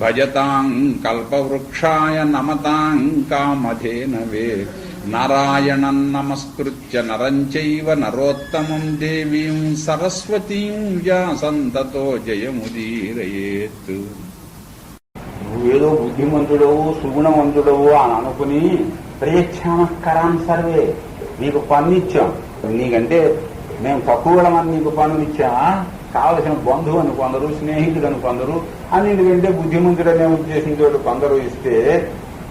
భజతాం కల్పవృక్షాయ నమతాం కామధేనవే నారాయణం నమస్కృత్య నరంచైవ నరోత్తమం దేవీం సరస్వతీం వ్యాసంతతో జయముదీరయేత్. నువ్వేదో బుద్ధిమంతుడవు సుగుణవంతుడవు అని అనుకుని ప్రేక్షామకరాన్ సర్వే. నీకు పన్నిచ్చాం నీకంటే మేము తక్కువ నీకు పన్ను ఇచ్చామా కావలసిన బంధువు అని కొందరు స్నేహితుడు అని కొందరు అన్నింటికంటే బుద్ధిమంతుడనే ఉద్దేశంతో కొందరు ఇస్తే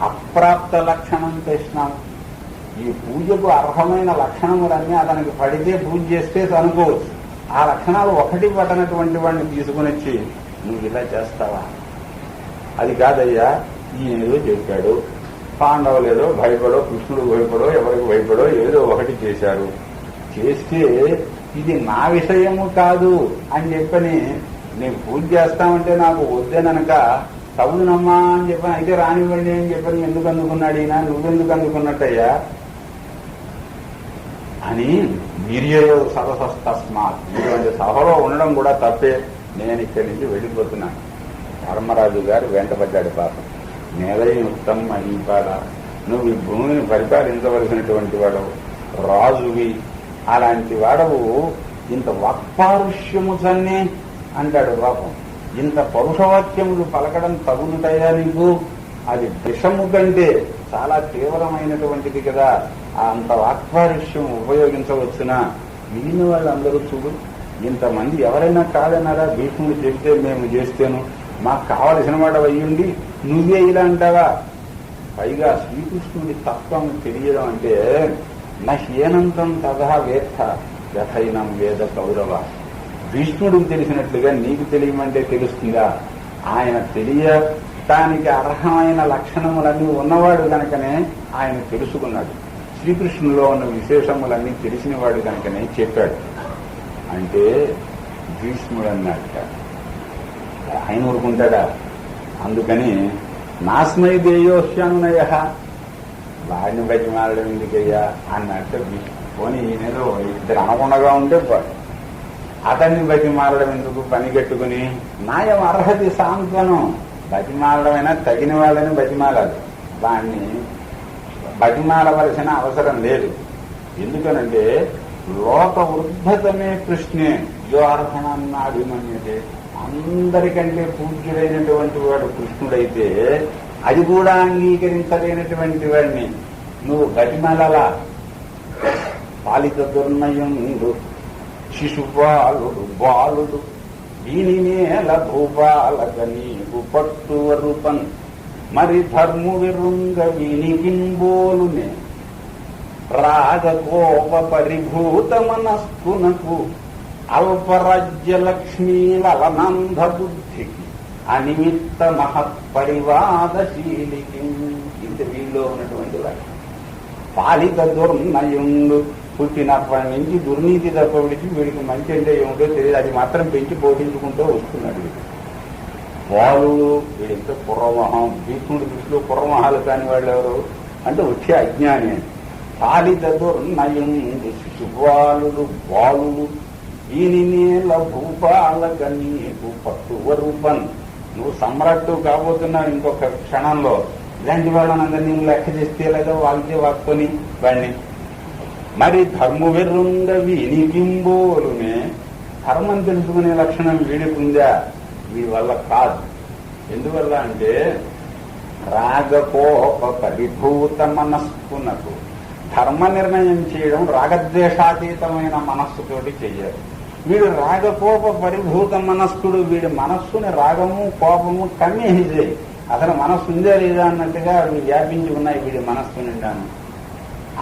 అప్రాప్త లక్షణం తెచ్చినాం ఈ పూజకు అర్హమైన లక్షణములన్నీ అతనికి పడితే పూజ చేస్తే అనుకోవచ్చు ఆ లక్షణాలు ఒకటి పట్టనటువంటి వాడిని తీసుకుని వచ్చి నువ్వు ఇలా చేస్తావా? అది కాదయ్యా ఈయన ఏదో చెప్పాడు. పాండవులు ఏదో భయపడో కృష్ణుడు భయపడో ఎవరికి భయపడో ఏదో ఒకటి చేశారు. చేస్తే ఇది నా విషయము కాదు అని చెప్పని నేను పూజ చేస్తామంటే నాకు వద్దేనక చదువునమ్మా అని చెప్పని అయితే రానివ్వండి అని చెప్పని ఎందుకు అందుకున్నాడు ఈయన? నువ్వెందుకు అందుకున్నట్టయ్యా? అని వీర్యో సరసస్తస్మాత్ ఇటువంటి సభలో ఉండడం కూడా తప్పే. నేను ఇక్కడి నుంచి వెళ్ళిపోతున్నాను. ధర్మరాజు గారు వెంటబడ్డాడు పాపం. నేలయుక్తం మహీపాల నువ్వు ఈ భూమిని పరిపాలించవలసినటువంటి వాడు రాజువి అలాంటి వాడవు ఇంత వాక్పారుష్యము చన్నే అంటాడు పాపం. ఇంత పరుషవాక్యములు పలకడం తగులుతాయా నీకు? అది విషము కంటే చాలా తీవ్రమైనటువంటిది కదా. అంత వాక్పారుష్యం ఉపయోగించవచ్చునా? మిగిలిన వాళ్ళందరూ చూడు ఇంతమంది ఎవరైనా కాదన్నారా? భీష్ముడు చెబితే మేము చేస్తేను. మాకు కావలసిన వాడు అయ్యుండి నువ్వే ఇలా అంటావా? పైగా శ్రీకృష్ణుడి తత్వం తెలియడం అంటే నహీనంతం తథా వేత్త యథైనం వేద కౌరవ. భీష్ముడికి తెలిసినట్లుగా నీకు తెలియమంటే తెలుస్తుందా? ఆయన తెలియటానికి అర్హమైన లక్షణములన్నీ ఉన్నవాడు కనుకనే ఆయన తెలుసుకున్నాడు. శ్రీకృష్ణులో ఉన్న విశేషములన్నీ తెలిసినవాడు కనుకనే చెప్పాడు. అంటే భీష్ముడు అన్నట్ట ఆయన ఊరుకుంటాడా? అందుకని నాస్మై దేయోహ్యనునయ వాడిని బట్టి మారడం ఎందుకయ్యా అన్నట్టు పోనీ ఈయనేదో ఇద్దరు అనకుండా ఉంటే పోయి అతన్ని బతి మారడం ఎందుకు? పని కట్టుకుని. నాయం అర్హతి సాంత్వనం. బతిమాలడమైనా తగిన వాళ్ళని బతిమాలాలి వాణ్ణి బతిమాలవలసిన అవసరం లేదు. ఎందుకనంటే లోక వృద్ధతమే కృష్ణే. యో అర్హణన్నాడు అందరికంటే పూజ్యుడైనటువంటి వాడు కృష్ణుడైతే అది కూడా అంగీకరించలేనటువంటి వాడిని నువ్వు బతిమాలలా పాలిత దుర్నయుడు శిశుపాలుడు బాలుడు దీని నేల భూపాలక నీకు పట్టు రూపం మరి ధర్ము విరుంగ వినికింబోలునే రాగకోప పరిభూత మనస్కునకు అల్పరాజ్య లక్ష్మీలనంద బుద్ధికి అనిమిత్త మహత్పరివాదశీలికి ఇంత వీళ్ళు ఉన్నటువంటి లక్షణం పాలిత దుర్నయుండు పుట్టినప్పటి నుంచి దుర్నీతి తప్ప విడిచి వీడికి మంచి అంటే ఏమిటో తెలియదు. అది మాత్రం పెంచి పోషించుకుంటూ వస్తున్నాడు వీడు. బాలుడు వీడింత పుర్రమహం భీష్ముడి దృష్టిలో పుర్రమహాలు కాని వాళ్ళు ఎవరు? అంటే వచ్చే అజ్ఞాని. అని పాలిత దుర్నయుండు శిశుపాలుడు బాలుడు. దీనినే నేల భూపాల రూపం. నువ్వు సమ్రాట్టు కాబోతున్నావు ఇంకొక క్షణంలో. ఇలాంటి వాళ్ళని అందరినీ లెక్క చేస్తే లేదో వాళ్ళకే వాక్కొని వాడిని. మరి ధర్ము వెర్రుండ వీనికింబోలునే ధర్మం తెలుసుకునే లక్షణం వీడికుందా? వీడి వల్ల కాదు. ఎందువల్ల అంటే రాగకోహ పరిభూత మనస్సునకు ధర్మ నిర్ణయం చేయడం రాగద్వేషాతీతమైన మనస్సుతోటి చెయ్యాలి వీడు రాగకోప పరిభూత మనస్కుడు వీడి మనస్సుని రాగము కోపము కమ్మేసేయి అసలు మనస్సు ఉందే లేదా అన్నట్టుగా అవి వ్యాపించి ఉన్నాయి వీడి మనస్సు నిండాను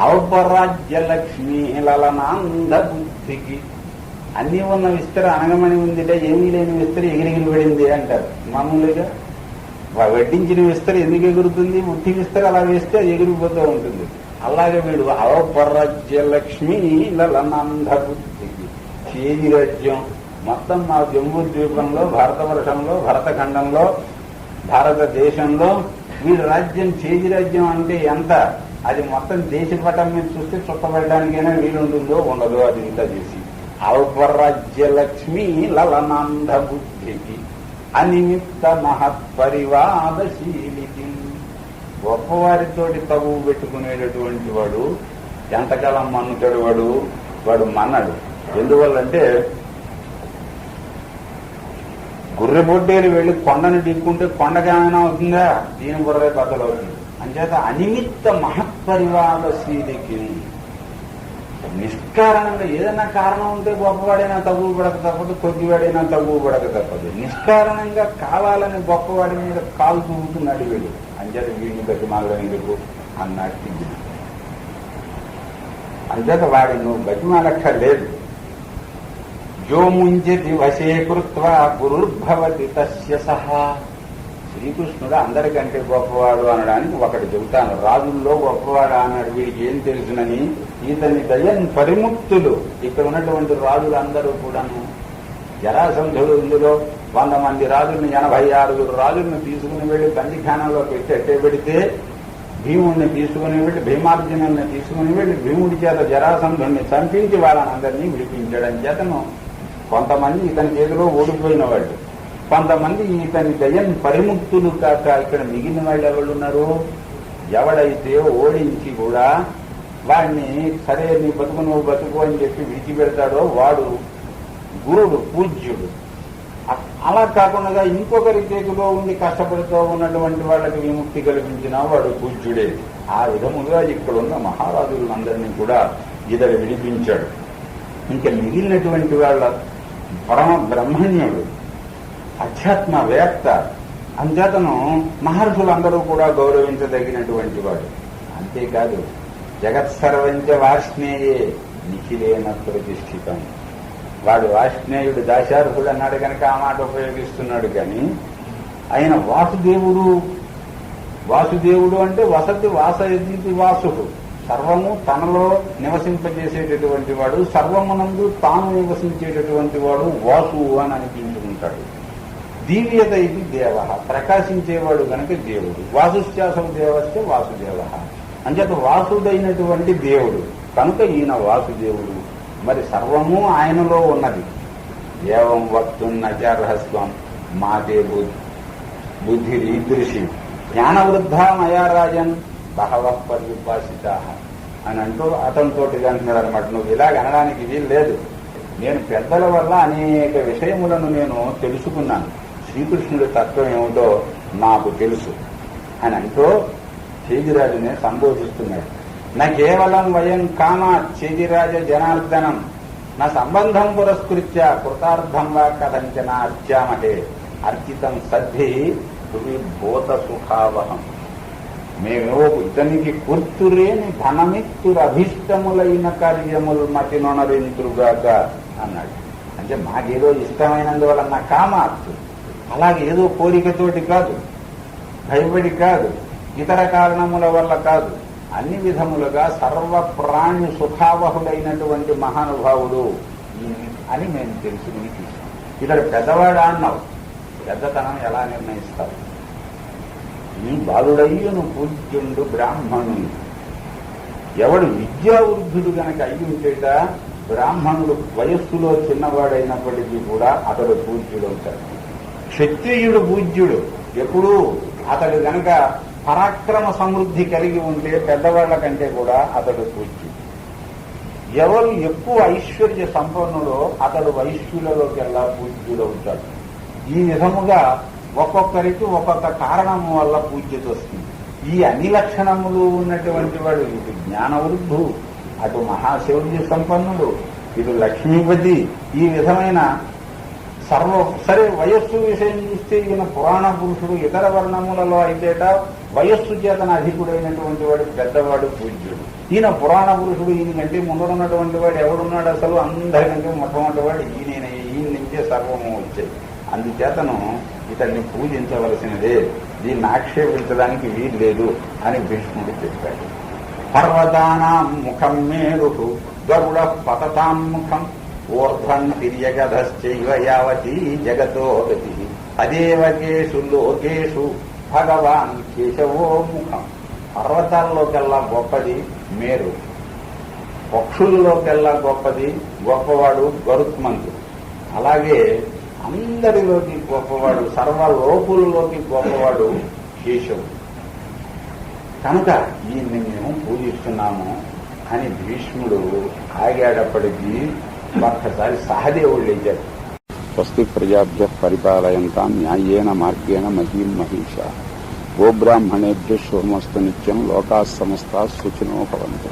ఔపరాజ్య లక్ష్మి లలనాంద బుద్ధికి అన్నీ ఉన్న విస్తర అనగమని ఉందిటే ఏమీ లేని విస్తర ఎగిరిగిరి పడింది అంటారు. మామూలుగా వడ్డించిన విస్తర ఎందుకు ఎగురుతుంది? ఉట్టి విస్తర అలా వేస్తే ఎగిరిపోతూ ఉంటుంది. అలాగే వీడు అవపరాజ్య లక్ష్మి లలనంద చేది రాజ్యం మొత్తం మా జమ్మూ ద్వీపంలో భారతవర్షంలో భరతఖండంలో భారతదేశంలో వీడి రాజ్యం చేది రాజ్యం అంటే ఎంత? అది మొత్తం దేశ పటం మీద చూస్తే చుట్టబడడానికైనా వీలుంటుందో ఉండదో అది ఇంత చేసి. అల్పరాజ్యలక్ష్మి లలనంద బుద్ధికి అనిమిత్త మహత్పరివాదశీలికి గొప్పవారితోటి తగువు పెట్టుకునేటటువంటి వాడు ఎంతకాలం మన్నుతడు వాడు? వాడు మన్నడు. ఎందువల్లంటే గుర్రె బొడ్డేలు వెళ్ళి కొండను దిక్కుంటే కొండకేమైనా అవుతుందా? దీని గుర్రే బద్దలు అవుతుంది. అంచేత అనిమిత్త మహత్పరివాదశీలికి నిష్కారణంగా ఏదైనా కారణం ఉంటే గొప్పవాడైనా తగువ పడక తప్పదు కొద్దివాడైనా తగువ పడక తప్పదు. నిష్కారణంగా కావాలని గొప్పవాడి మీద కాలు చూపుతున్నాడు వీడు. అంచేత వీడిని బట్టి మాగడం అన్నాడు అన్నట్టు అంచేత వాడి నువ్వు బతిమాలక్కర్లేదు. జో ముంజతి వశే కృత్వా గురుర్భవతి తస్య సహా శ్రీకృష్ణుడు అందరికంటే గొప్పవాడు అనడానికి ఒకటి చెబుతాను. రాజుల్లో గొప్పవాడు అన్నాడు. వీడికి ఏం తెలుసునని? ఇతని దయన్ పరిముక్తులు. ఇక్కడ ఉన్నటువంటి రాజులు అందరూ కూడాను జరాసంధుడు ఇందులో వంద మంది రాజుల్ని ఎనభై ఆరుగురు రాజుల్ని తీసుకుని వెళ్ళి బందిఖానంలో పెట్టి అట్టే పెడితే భీముడిని తీసుకుని వెళ్ళి భీమార్జునుల్ని తీసుకుని వెళ్ళి భీముడి చేత జరాసంధుడిని చంపించి వాళ్ళని అందరినీ విడిపించడం చేతను. కొంతమంది ఇతని చేతిలో ఓడిపోయిన వాళ్ళు. కొంతమంది ఇతని దయన్ పరిముక్తులు కాక ఇక్కడ మిగిలిన వాళ్ళు ఎవరున్నారు ఎవడైతే ఓడించి కూడా వాడిని సరే నీ బతుకు నువ్వు బతుకు అని చెప్పి విడిచిపెడతాడో వాడు గురుడు పూజ్యుడు. అలా కాకుండా ఇంకొకరి చేతిలో ఉండి కష్టపడుతూ ఉన్నటువంటి వాళ్ళకి విముక్తి కల్పించిన వాడు పూజ్యుడే. ఆ విధముగా ఇక్కడ ఉన్న మహారాజులందరినీ కూడా ఇతడు విడిపించాడు. ఇంకా మిగిలినటువంటి వాళ్ళ పరమ బ్రహ్మణ్యుడు అధ్యాత్మవేత్త అంచేతను మహర్షులందరూ కూడా గౌరవించదగినటువంటి వాడు అంతేకాదు జగత్సర్వంచ వార్ష్ణేయే నిఖిలేన ప్రతిష్ఠితం వాడు వాష్ణేయుడు దాశార్హుడు అన్నాడు కనుక ఆ మాట ఉపయోగిస్తున్నాడు కానీ ఆయన వాసుదేవుడు. వాసుదేవుడు అంటే వసతి వాసయతి వాసుడు. సర్వము తనలో నివసింపజేసేటటువంటి వాడు సర్వమునందు తాను నివసించేటటువంటి వాడు వాసు అని అనిపించుకుంటాడు దివ్యత ఇది దేవ. ప్రకాశించేవాడు గనక దేవుడు. వాసుశ్వాసం దేవస్తే వాసుదేవ. అంచేత వాసుడైనటువంటి దేవుడు కనుక ఈయన వాసుదేవుడు. మరి సర్వము ఆయనలో ఉన్నది. ఏవం వక్తున్నచారహస్వం మాతే బుద్ధి బుద్ధి ఈదృశి జ్ఞానవృద్ధ మయారాజన్ బహవ పర్యుపాసిత అని అంటూ అతనితో అంటున్నాడు అనమాట నువ్వు ఇలాగ అనడానికి వీలు లేదు నేను పెద్దల వల్ల అనేక విషయములను నేను తెలుసుకున్నాను. శ్రీకృష్ణుడి తత్వం ఏమిటో నాకు తెలుసు అని అంటూ చేజిరాజుని సంబోధిస్తున్నాడు. నా కేవలం వయం కామ చేజిరాజ జనార్దనం. నా సంబంధం పురస్కృత్య కృతార్థం వా కథంచన అర్చామహే అర్చితం సద్ధి భూత సుఖావహం. ఇతనికి కుర్తురేని ధనమిత్తురభిష్టములైన కార్యములు మతి నొనరింతురుగాక అన్నాడు. అంటే మాకేదో ఇష్టమైనందువల్ల నా కామాత్తు అలాగే ఏదో కోరికతోటి కాదు భయపడి కాదు ఇతర కారణముల వల్ల కాదు అన్ని విధములుగా సర్వ ప్రాణి సుఖావహుడైనటువంటి మహానుభావుడు అని మేము తెలుసుకుని చూసాం ఇతడు పెద్దవాడా అన్నావు. పెద్దతనం ఎలా నిర్ణయిస్తారు ఈ బాలుడయ్యను పూజ్యుండు బ్రాహ్మణుని ఎవడు విద్యావృద్ధుడు గనక అయి ఉంటేట బ్రాహ్మణుడు వయస్సులో చిన్నవాడైనప్పటికీ కూడా అతడు పూజ్యుడు అవుతాడు. క్షత్రియుడు పూజ్యుడు ఎప్పుడూ అతడు గనక పరాక్రమ సమృద్ధి కలిగి ఉంటే పెద్దవాళ్ళ కంటే కూడా అతడు పూజ్యుడు. ఎవరు ఎక్కువ ఐశ్వర్య సంపన్నుడో అతడు వైశ్యులలోకెల్లా పూజ్యుడవుతాడు ఈ విధముగా ఒక్కొక్కరికి ఒక్కొక్క కారణము వల్ల పూజ్యత వస్తుంది ఈ అన్ని లక్షణములు ఉన్నటువంటి వాడు ఇటు జ్ఞానవృద్ధు అటు మహాశౌర్య సంపన్నుడు ఇటు లక్ష్మీపతి ఈ విధమైన సర్వ సరే వయస్సు విషయం చూస్తే ఈయన పురాణ పురుషుడు ఇతర వర్ణములలో అయితేట వయస్సు చేతన అధికుడైనటువంటి వాడు పెద్దవాడు పూజ్యుడు. ఈయన పురాణ పురుషుడు ఈయన కంటే ముందరున్నటువంటి వాడు ఎవడున్నాడు అసలు? అందరికంటే మొట్టమొదటి వాడు ఈయన ఈయన నుంచే సర్వము వచ్చేది అందుచేతను ఇతన్ని పూజించవలసినదే. దీన్ని ఆక్షేపించడానికి వీలు లేదు అని భీష్ముడు చెప్పాడు. పర్వతానా ముఖం మేరు గరుడ పతతాం ముఖం. ఊర్ధ్వం తిర్యగధశ్చైవ యావతి జగతో గతి. అదేవకేషు లోకేషు భగవాన్ కేశవో ముఖం. పర్వతాల్లోకెల్లా గొప్పది మేరు. పక్షుల్లోకెల్లా గొప్పది గొప్పవాడు గరుత్మంతుడు. అలాగే అందరిలోకి గొప్పవాడు సర్వలోకులలోకి గొప్పవాడు శేషవుడు కనుక ఈయన్ని మేము పూజిస్తున్నాము అని భీష్ముడు ఆగాడప్పటికీ ఒక్కసారి సహదేవుడు లేచాడు. స్వస్తి ప్రజాభ్య పరిపాలయంతా న్యాయేన మార్గేణ మహీం మహిష. గోబ్రాహ్మణేభ్య శుభమస్తు నిత్యం లోకా సమస్త సుచినో భవంతు.